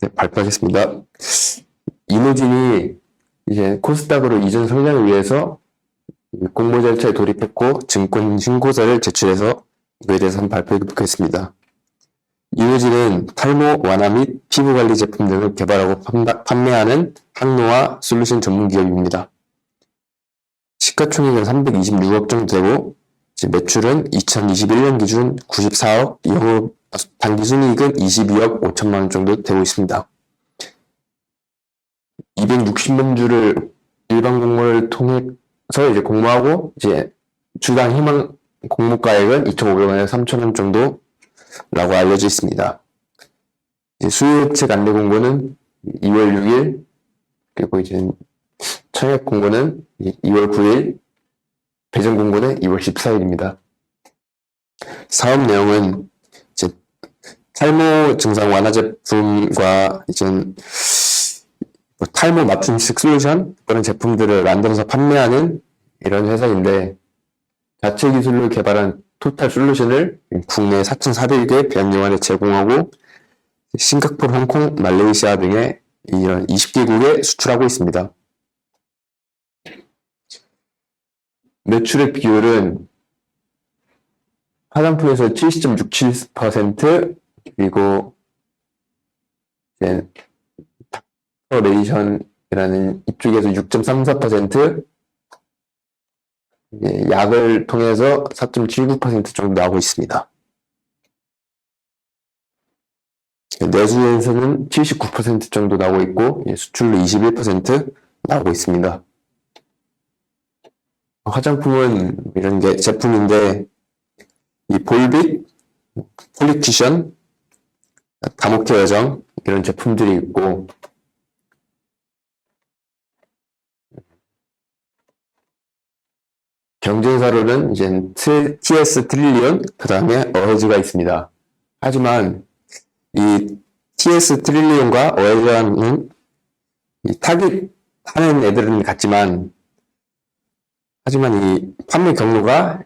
네, 발표하겠습니다. 이노진이 이제 코스닥으로 이전 성장을 위해서 공모 절차에 돌입했고 증권 신고서를 제출해서 이거에 대해서 한번 발표해 보겠습니다. 이노진은 탈모 완화 및 피부 관리 제품 등을 개발하고 판매하는 항노화 솔루션 전문 기업입니다. 시가총액은 326억 정도 되고 매출은 2021년 기준 94억, 영업 단기 순이익은 22억 5천만 원 정도 되고 있습니다. 260만 주를 일반 공모를 통해서 이제 공모하고 이제 주당 희망 공모가액은 2,500원에서 3,000원 정도 라고 알려져 있습니다. 이제 수요 책 안내 공고는 2월 6일 그리고 이제 청약 공고는 2월 9일 배정 공고는 2월 14일입니다. 사업 내용은 이제 탈모 증상 완화 제품과 이제 뭐 탈모 맞춤식 솔루션 그런 제품들을 만들어서 판매하는 이런 회사인데 자체 기술로 개발한 토탈 솔루션을 국내 4,400개 변요원에 제공하고 싱가포르, 홍콩, 말레이시아 등의 이런 20개국에 수출하고 있습니다. 매출의 비율은 화장품에서 70.67% 그리고 이제 레이션이라는 이쪽에서 6.34% 이제 약을 통해서 4.79% 정도 나오고 있습니다. 내수에서는 79% 정도 나오고 있고 예, 수출로 21% 나오고 있습니다. 화장품은 이런 게 제품인데 이 볼빛, 폴리티션, 다목표 여정 이런 제품들이 있고 경쟁사로는 이제 트- TS 트릴리온 그 다음에 어헤즈가 있습니다. 하지만 이 TS 트릴리온과 어헤즈와는 이 타깃하는 애들은 같지만 하지만 이 판매 경로가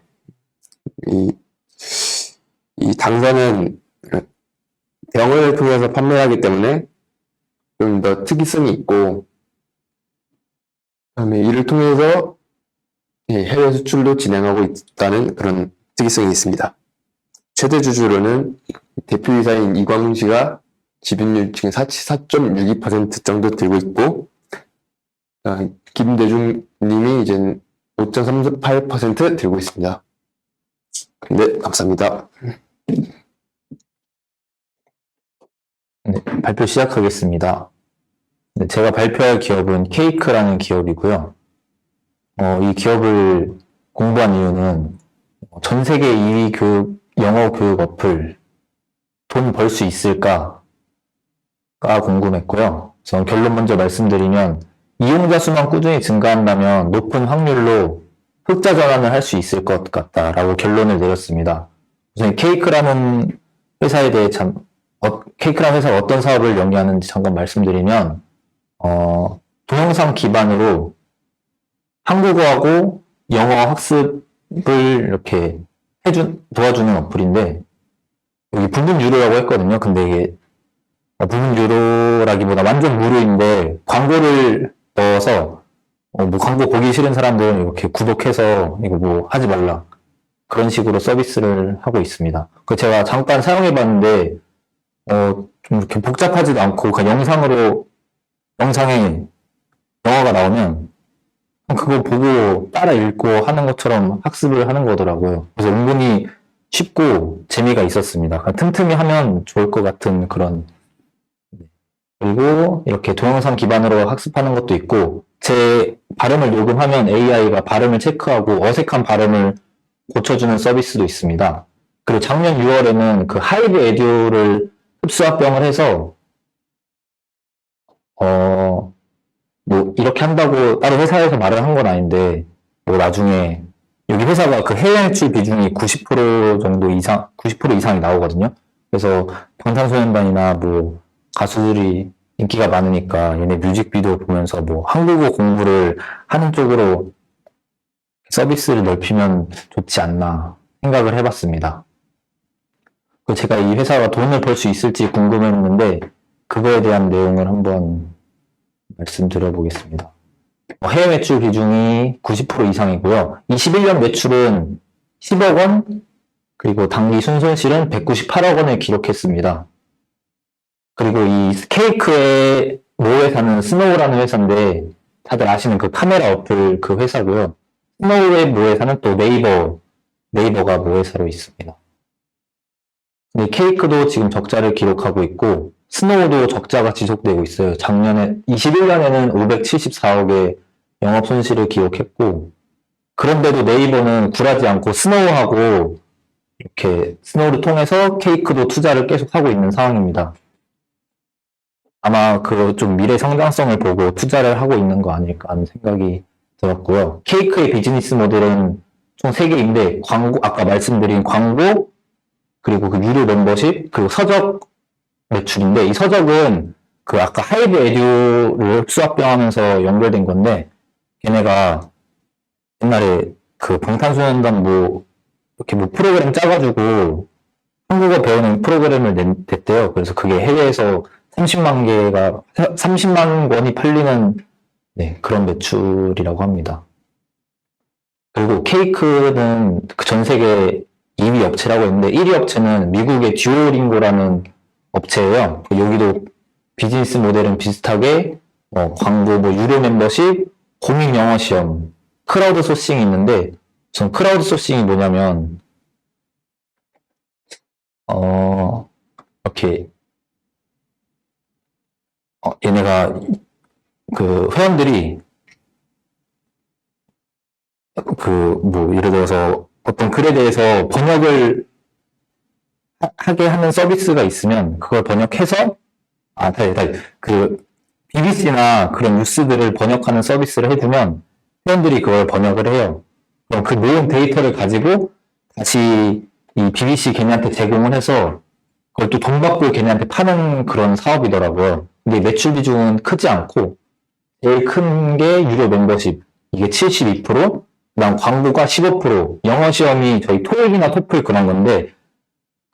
이, 이 당사는 병원을 통해서 판매하기 때문에 좀 더 특이성이 있고 그다음에 이를 통해서 예, 해외 수출도 진행하고 있다는 그런 특이성이 있습니다. 최대 주주로는 대표이사인 이광훈 씨가 지분율 지금 4.62% 정도 들고 있고 아, 김대중 님이 이제 5.38% 들고 있습니다. 네, 감사합니다. 네, 발표 시작하겠습니다. 네, 제가 발표할 기업은 케이크라는 기업이고요. 어, 이 기업을 공부한 이유는 전 세계 2위 교육, 영어 교육 어플 돈 벌 수 있을까가 궁금했고요. 저는 결론 먼저 말씀드리면 이용자 수만 꾸준히 증가한다면 높은 확률로 흑자 전환을 할 수 있을 것 같다라고 결론을 내렸습니다. 우선 케이크라는 회사에 대해 참 어, 케이크라는 회사가 어떤 사업을 영위하는지 잠깐 말씀드리면, 어, 동영상 기반으로 한국어하고 영어 학습을 이렇게 해준, 도와주는 어플인데, 여기 붉은 유로라고 했거든요. 근데 이게, 어, 붉은 유로라기보다 완전 무료인데, 광고를 넣어서, 어, 뭐 광고 보기 싫은 사람들은 이렇게 구독해서 이거 뭐 하지 말라. 그런 식으로 서비스를 하고 있습니다. 그 제가 잠깐 사용해 봤는데, 어, 좀 이렇게 복잡하지도 않고, 그냥 영상으로, 영상에 영어가 나오면, 그거 보고 따라 읽고 하는 것처럼 학습을 하는 거더라고요. 그래서 은근히 쉽고 재미가 있었습니다. 그냥 틈틈이 하면 좋을 것 같은 그런. 그리고 이렇게 동영상 기반으로 학습하는 것도 있고, 제 발음을 녹음하면 AI가 발음을 체크하고 어색한 발음을 고쳐주는 서비스도 있습니다. 그리고 작년 6월에는 그 하이브 에듀를 흡수 합병을 해서 어, 뭐 이렇게 한다고 따로 회사에서 말을 한 건 아닌데 뭐 나중에 여기 회사가 그 해외 매출 비중이 90% 정도 이상 90% 이상이 나오거든요. 그래서 방탄소년단이나 뭐 가수들이 인기가 많으니까 얘네 뮤직비디오 보면서 뭐 한국어 공부를 하는 쪽으로 서비스를 넓히면 좋지 않나 생각을 해봤습니다. 그 제가 이 회사가 돈을 벌 수 있을지 궁금했는데 그거에 대한 내용을 한번 말씀드려 보겠습니다. 어, 해외 매출 비중이 90% 이상이고요. 21년 매출은 10억 원, 그리고 당기 순손실은 198억 원을 기록했습니다. 그리고 이 케이크의 모 회사는 스노우라는 회사인데 다들 아시는 그 카메라 어플 그 회사고요. 스노우의 모 회사는 또 네이버, 네이버가 모 회사로 있습니다. 케이크도 지금 적자를 기록하고 있고 스노우도 적자가 지속되고 있어요. 작년에 21년에는 574억의 영업 손실을 기록했고 그런데도 네이버는 굴하지 않고 스노우하고 이렇게 스노우를 통해서 케이크도 투자를 계속 하고 있는 상황입니다. 아마 그 좀 미래 성장성을 보고 투자를 하고 있는 거 아닐까 하는 생각이 들었고요. 케이크의 비즈니스 모델은 총 3개인데 광고 아까 말씀드린 광고 그리고 그 유료 멤버십 그리고 서적 매출인데 이 서적은 그 아까 하이브 에듀를 수합병하면서 연결된 건데 걔네가 옛날에 그 방탄소년단 뭐 이렇게 뭐 프로그램 짜가지고 한국어 배우는 프로그램을 낸, 냈대요. 그래서 그게 해외에서 30만 개가 30만 권이 팔리는 네, 그런 매출이라고 합니다. 그리고 케이크는 그 전 세계 2위 업체라고 했는데 1위 업체는 미국의 듀오링고라는 업체예요. 그 여기도 비즈니스 모델은 비슷하게 어, 광고, 뭐 유료 멤버십, 공익 영어 시험, 크라우드 소싱이 있는데 전 크라우드 소싱이 뭐냐면 어 이렇게 어, 얘네가 그 회원들이 그 뭐 예를 들어서 어떤 글에 대해서 번역을 하- 하게 하는 서비스가 있으면 그걸 번역해서 아, 다시, 다시. 그 BBC나 그런 뉴스들을 번역하는 서비스를 해주면 회원들이 그걸 번역을 해요. 그럼 그 모은 데이터를 가지고 다시 이 BBC 걔네한테 제공을 해서 그걸 또 돈 받고 걔네한테 파는 그런 사업이더라고요. 근데 매출 비중은 크지 않고 제일 큰 게 유료 멤버십 이게 72%, 그다음 광고가 15%, 영어 시험이 저희 토익이나 토플 그런 건데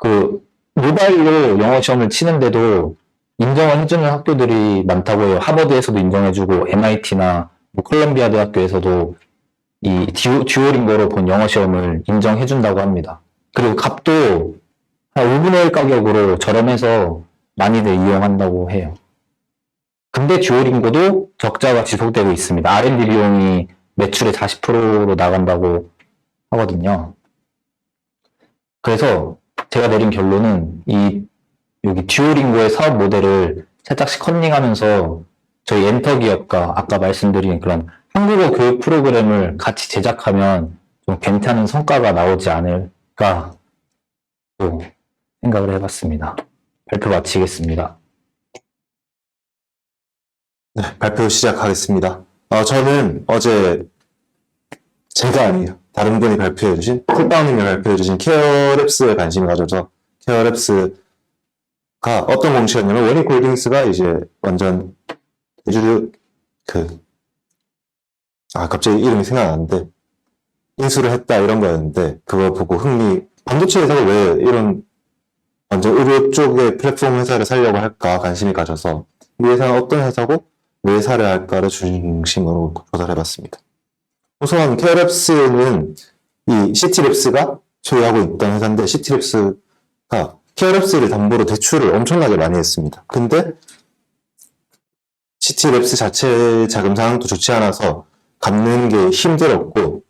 그 모바일로 영어 시험을 치는데도 인정을 해주는 학교들이 많다고 해요. 하버드에서도 인정해주고 MIT나 뭐 콜롬비아 대학교에서도 이 듀오, 듀오링고로 본 영어 시험을 인정해준다고 합니다. 그리고 값도 한 5분의 1 가격으로 저렴해서 많이들 이용한다고 해요. 근데 듀오링고도 적자가 지속되고 있습니다. R&D 비용이 매출의 40%로 나간다고 하거든요. 그래서 제가 내린 결론은 이 여기 듀오링고의 사업 모델을 살짝씩 컨닝하면서 저희 엔터 기업과 아까 말씀드린 그런 한국어 교육 프로그램을 같이 제작하면 좀 괜찮은 성과가 나오지 않을까 또 생각을 해봤습니다. 발표 마치겠습니다. 네, 발표 시작하겠습니다. 어, 저는 어제 제가 아니에요. 다른 분이 발표해주신, 쿨다운님이 발표해주신 케어랩스에 관심을 가져서 케어랩스가 어떤 공시였냐면 원익 골딩스가 이제 완전 대주주 그, 아, 갑자기 이름이 생각나는데 인수를 했다 이런 거였는데 그거 보고 흥미, 반도체 회사가 왜 이런 완전 의료 쪽의 플랫폼 회사를 살려고 할까 관심이 가져서 이 회사는 어떤 회사고 왜 살해야 할까를 중심으로 조사를 해봤습니다. 우선 케어랩스는 이 시티랩스가 소유하고 있던 회사인데 시티랩스가 케어랩스를 담보로 대출을 엄청나게 많이 했습니다. 근데 시티랩스 자체 자금 상황도 좋지 않아서 갚는 게 힘들었고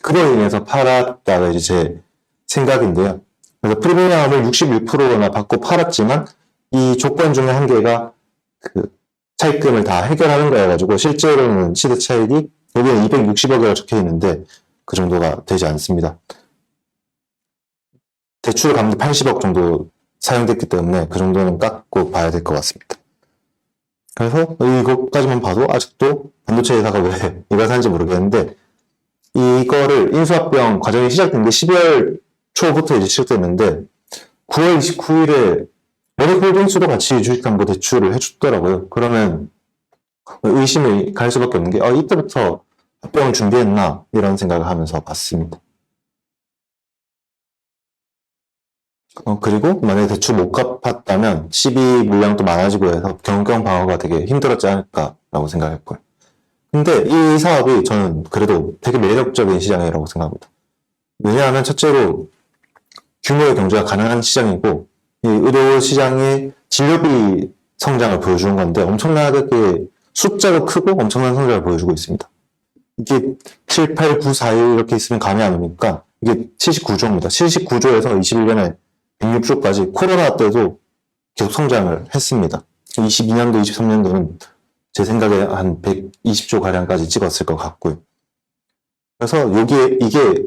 그로 인해서 팔았다가 이제 제 생각인데요. 그래서 프리미엄을 61%나 받고 팔았지만 이 조건 중에 한 개가 그 차입금을 다 해결하는 거여가지고 실제로는 시대 차익이 여기에 260억이라고 적혀 있는데 그 정도가 되지 않습니다. 대출 갚는 80억 정도 사용됐기 때문에 그 정도는 깎고 봐야 될 것 같습니다. 그래서 이것까지만 봐도 아직도 반도체 회사가 왜 이걸 사는지 모르겠는데 이거를 인수합병 과정이 시작된 게 12월 초부터 이제 시작됐는데 9월 29일에 메리홀딩스도 같이 주식담보 대출을 해줬더라고요. 그러면 의심이 갈 수밖에 없는 게, 어, 이때부터 합병을 준비했나? 이런 생각을 하면서 봤습니다. 어, 그리고 만약에 대출 못 갚았다면 시비 물량도 많아지고 해서 경경 방어가 되게 힘들었지 않을까라고 생각했고요. 근데 이 사업이 저는 그래도 되게 매력적인 시장이라고 생각합니다. 왜냐하면 첫째로 규모의 경제가 가능한 시장이고 이 의료 시장의 진료비 성장을 보여주는 건데 엄청나게 숫자도 크고 엄청난 성장을 보여주고 있습니다. 이게 7, 8, 9, 4 이렇게 있으면 감이 안 오니까 이게 79조입니다. 79조에서 21년에 106조까지 코로나 때도 계속 성장을 했습니다. 22년도, 23년도는 제 생각에 한 120조 가량까지 찍었을 것 같고요. 그래서 여기에 이게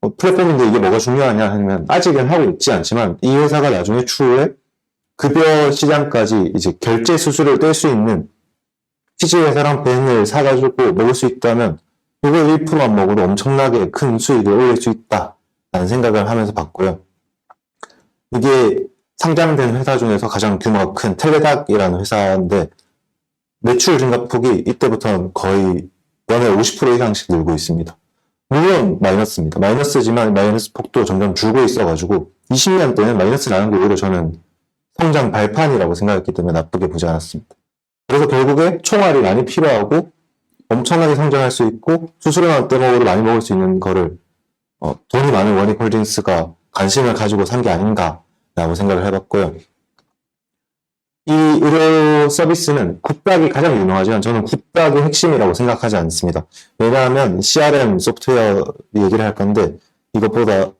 어, 플랫폼인데 이게 뭐가 중요하냐 하면 아직은 하고 있지 않지만 이 회사가 나중에 추후에 급여 시장까지 이제 결제 수수료를 뗄 수 있는 치즈 회사랑 벤을 사가지고 먹을 수 있다면 이거 1%만 먹어도 엄청나게 큰 수익을 올릴 수 있다라는 생각을 하면서 봤고요. 이게 상장된 회사 중에서 가장 규모가 큰 텔레닥이라는 회사인데 매출 증가폭이 이때부터는 거의 연에 50% 이상씩 늘고 있습니다. 물론 마이너스입니다. 마이너스지만 마이너스 폭도 점점 줄고 있어가지고 20년 때는 마이너스 나는 게 오히려 저는 성장 발판이라고 생각했기 때문에 나쁘게 보지 않았습니다. 그래서 결국에 총알이 많이 필요하고 엄청나게 성장할 수 있고 수수료만 떼먹어도 많이 먹을 수 있는 거를 어, 돈이 많은 원익홀딩스가 관심을 가지고 산 게 아닌가라고 생각을 해봤고요. 이 의료 서비스는 굿닥이 가장 유명하지만 저는 굿닥이 핵심이라고 생각하지 않습니다. 왜냐하면 CRM 소프트웨어 얘기를 할 건데 이것보다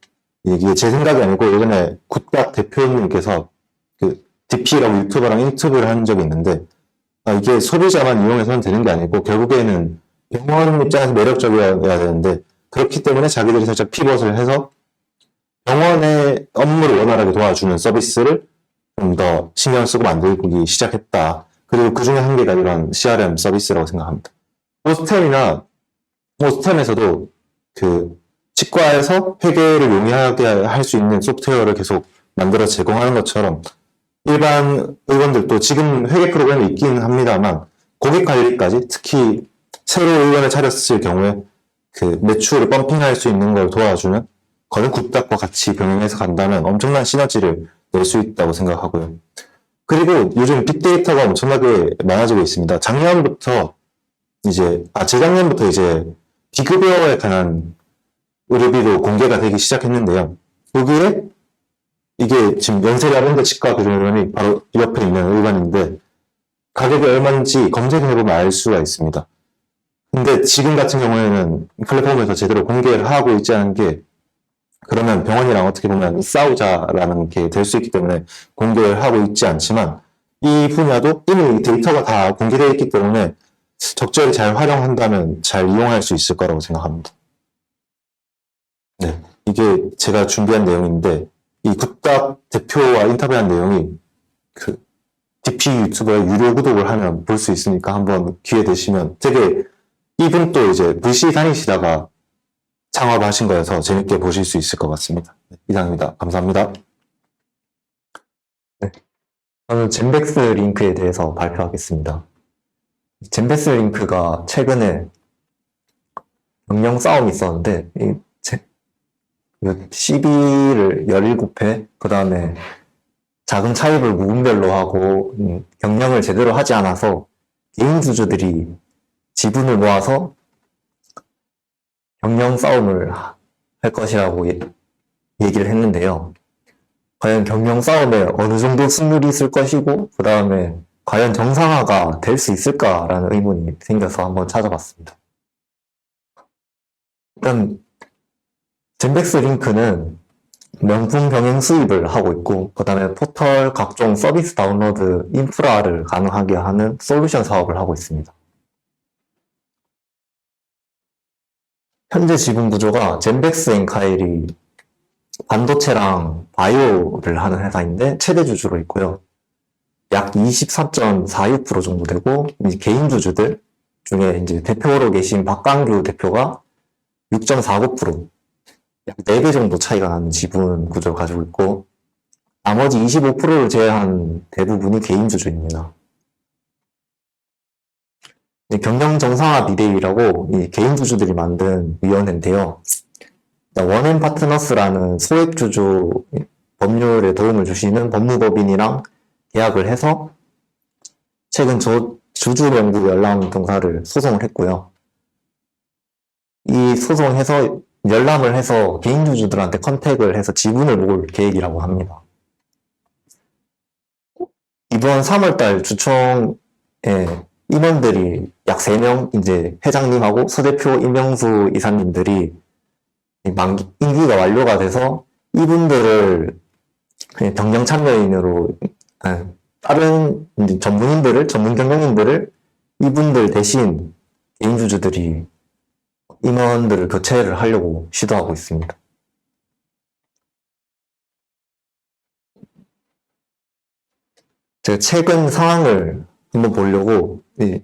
이게 제 생각이 아니고 예전에 굿닥 대표님께서 그 DP라고 유튜버랑 인터뷰를 한 적이 있는데 아, 이게 소비자만 이용해서는 되는 게 아니고 결국에는 병원 입장에서 매력적이어야 되는데 그렇기 때문에 자기들이 살짝 피벗을 해서 병원의 업무를 원활하게 도와주는 서비스를 좀 더 신경 쓰고 만들기 시작했다. 그리고 그 중에 한 개가 이런 CRM 서비스라고 생각합니다. 호스템이나 호스템에서도 그 치과에서 회계를 용이하게 할 수 있는 소프트웨어를 계속 만들어 제공하는 것처럼 일반 의원들도 지금 회계 프로그램이 있긴 합니다만 고객 관리까지 특히 새로 의원을 차렸을 경우에 그 매출을 펌핑할 수 있는 걸 도와주는 거는 굿닥과 같이 병행해서 간다면 엄청난 시너지를 낼 수 있다고 생각하고요. 그리고 요즘 빅데이터가 엄청나게 많아지고 있습니다. 작년부터 이제 아 재작년부터 이제 비급여에 관한 의료비도 공개가 되기 시작했는데요. 여기에 이게 지금 연세라는데 치과 교정의원이 바로 옆에 있는 의관인데 가격이 얼마인지 검색해보면 알 수가 있습니다. 근데 지금 같은 경우에는 플랫폼에서 제대로 공개를 하고 있지 않은 게 그러면 병원이랑 어떻게 보면 싸우자라는 게 될 수 있기 때문에 공개를 하고 있지 않지만 이 분야도 이미 데이터가 다 공개되어 있기 때문에 적절히 잘 활용한다면 잘 이용할 수 있을 거라고 생각합니다. 네, 이게 제가 준비한 내용인데 이 굿닥 대표와 인터뷰한 내용이 그 DP 유튜버의 유료 구독을 하면 볼 수 있으니까 한번 기회 되시면 되게 이분 또 이제 VC 다니시다가 창업하신 거여서 재밌게 보실 수 있을 것 같습니다. 네, 이상입니다. 감사합니다. 저는 젠백스 링크에 대해서 발표하겠습니다. 젠백스 링크가 최근에 경영 싸움이 있었는데, 이 제- 그 시비를 17회, 그 다음에 자금 차입을 무분별로 하고, 음, 경영을 제대로 하지 않아서 개인 주주들이 지분을 모아서 경영 싸움을 할 것이라고 예- 얘기를 했는데요. 과연 경영 싸움에 어느 정도 승률이 있을 것이고, 그 다음에 과연 정상화가 될 수 있을까라는 의문이 생겨서 한번 찾아봤습니다. 일단, 젠백스 링크는 명품 병행 수입을 하고 있고, 그 다음에 포털 각종 서비스 다운로드 인프라를 가능하게 하는 솔루션 사업을 하고 있습니다. 현재 지분 구조가 젠백스 앤카일이 반도체랑 바이오를 하는 회사인데 최대 주주로 있고요. 약 24.46% 정도 되고 이제 개인 주주들 중에 이제 대표로 계신 박강규 대표가 6.49%, 약 4배 정도 차이가 나는 지분 구조를 가지고 있고 나머지 25%를 제외한 대부분이 개인 주주입니다. 이 경영 정상화 비대위라고 이 개인 주주들이 만든 위원회인데요. 원앤 파트너스라는 소액 주주 법률에 도움을 주시는 법무법인이랑 계약을 해서 최근 저 주주 명부 열람 동사를 소송을 했고요. 이 소송해서 열람을 해서 개인 주주들한테 컨택을 해서 지분을 모을 계획이라고 합니다. 이번 3월달 주총에 임원들이 약 3명, 이제 회장님하고 서대표 임명수 이사님들이 만기, 임기가 완료가 돼서 이분들을 경영 참여인으로, 아, 다른 전문인들을, 전문 경영인들을 이분들 대신 개인주주들이 임원들을 교체를 하려고 시도하고 있습니다. 제가 최근 상황을 한번 보려고 이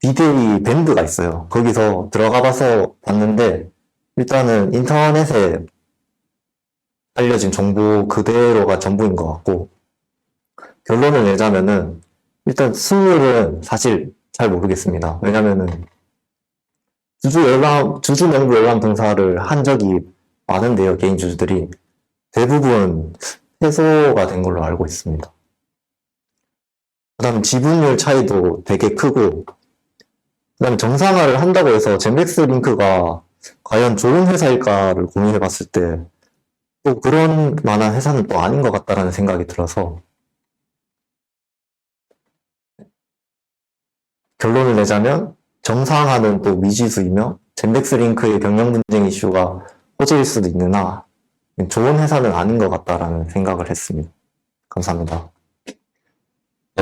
비대위 밴드가 있어요. 거기서 들어가 봐서 봤는데 일단은 인터넷에 알려진 정보 그대로가 전부인 것 같고 결론을 내자면은 일단 승률은 사실 잘 모르겠습니다. 왜냐면은 주주 열람, 주주 명부 열람 등사를 한 적이 많은데요, 개인 주주들이. 대부분 해소가 된 걸로 알고 있습니다. 그 다음 지분율 차이도 되게 크고, 그 다음 정상화를 한다고 해서 젠백스 링크가 과연 좋은 회사일까를 고민해 봤을 때, 또 그런 만한 회사는 또 아닌 것 같다라는 생각이 들어서, 결론을 내자면, 정상화는 또 미지수이며, 젠백스 링크의 경영 분쟁 이슈가 호재일 수도 있으나, 좋은 회사는 아닌 것 같다라는 생각을 했습니다. 감사합니다.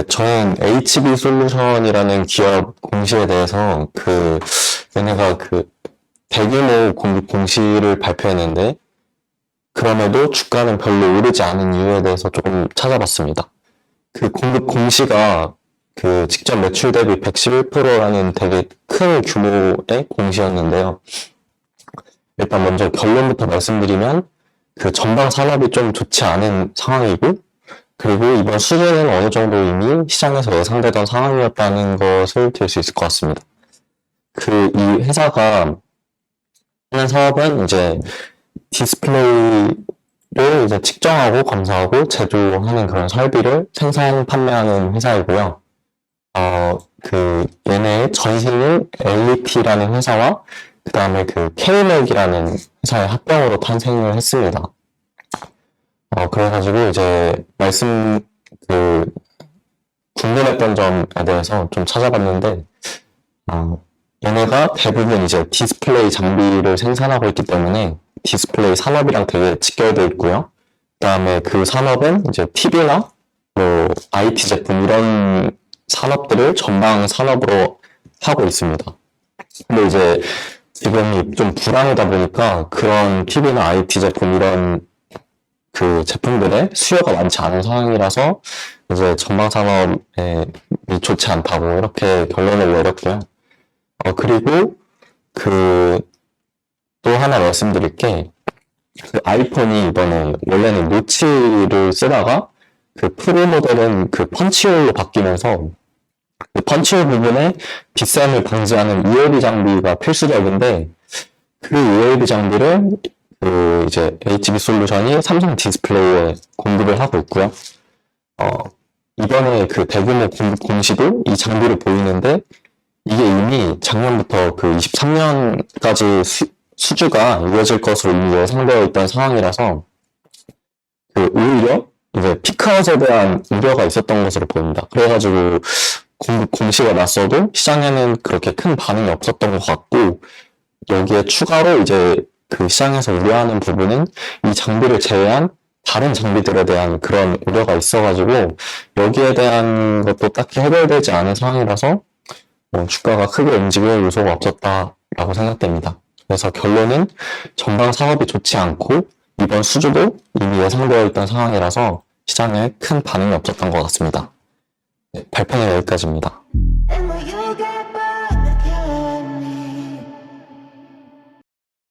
네, 저는 HB 솔루션이라는 기업 공시에 대해서 그 얘네가 그 대규모 공급 공시를 발표했는데 그럼에도 주가는 별로 오르지 않은 이유에 대해서 조금 찾아봤습니다. 그 공급 공시가 그 직접 매출 대비 111%라는 되게 큰 규모의 공시였는데요. 일단 먼저 결론부터 말씀드리면 그 전방 산업이 좀 좋지 않은 상황이고 그리고 이번 수준은 어느 정도 이미 시장에서 예상되던 상황이었다는 것을 들 수 있을 것 같습니다. 그 이 회사가 하는 사업은 이제 디스플레이를 이제 측정하고 검사하고 제조하는 그런 설비를 생산 판매하는 회사이고요. 어, 그 얘네의 전신인 LET라는 회사와 그 다음에 그 K맥이라는 회사의 합병으로 탄생을 했습니다. 어, 그래가지고 이제 말씀 그 궁금했던 점에 대해서 좀 찾아봤는데, 어, 얘네가 대부분 이제 디스플레이 장비를 생산하고 있기 때문에 디스플레이 산업이랑 되게 직결되어 있고요. 그 다음에 그 산업은 이제 TV나 뭐 IT 제품 이런 산업들을 전방 산업으로 하고 있습니다. 근데 이제 지금이 좀 불황이다 보니까 그런 TV나 IT 제품 이런 그 제품들의 수요가 많지 않은 상황이라서 이제 전방 산업에 좋지 않다고 이렇게 결론을 내렸고요. 어, 그리고 그 또 하나 말씀드릴 게 그 아이폰이 이번에 원래는 노치를 쓰다가 그 프로 모델은 그 펀치홀로 바뀌면서 그 펀치홀 부분에 빗샘을 방지하는 USB 장비가 필수적인데 그 USB 장비를 그 이제 HB 솔루션이 삼성 디스플레이에 공급을 하고 있고요. 어, 이번에 그 대규모 공급 공시도 이 장비를 보이는데 이게 이미 작년부터 그 23년까지 수, 수주가 이어질 것으로 이미 예상되어 있던 상황이라서 그 오히려 이제 피크아웃에 대한 우려가 있었던 것으로 보입니다. 그래가지고 공급 공시가 났어도 시장에는 그렇게 큰 반응이 없었던 것 같고 여기에 추가로 이제 그 시장에서 우려하는 부분은 이 장비를 제외한 다른 장비들에 대한 그런 우려가 있어가지고 여기에 대한 것도 딱히 해결되지 않은 상황이라서 뭐 주가가 크게 움직일 요소가 없었다라고 생각됩니다. 그래서 결론은 전방 사업이 좋지 않고 이번 수주도 이미 예상되어 있던 상황이라서 시장에 큰 반응이 없었던 것 같습니다. 네, 발표는 여기까지입니다.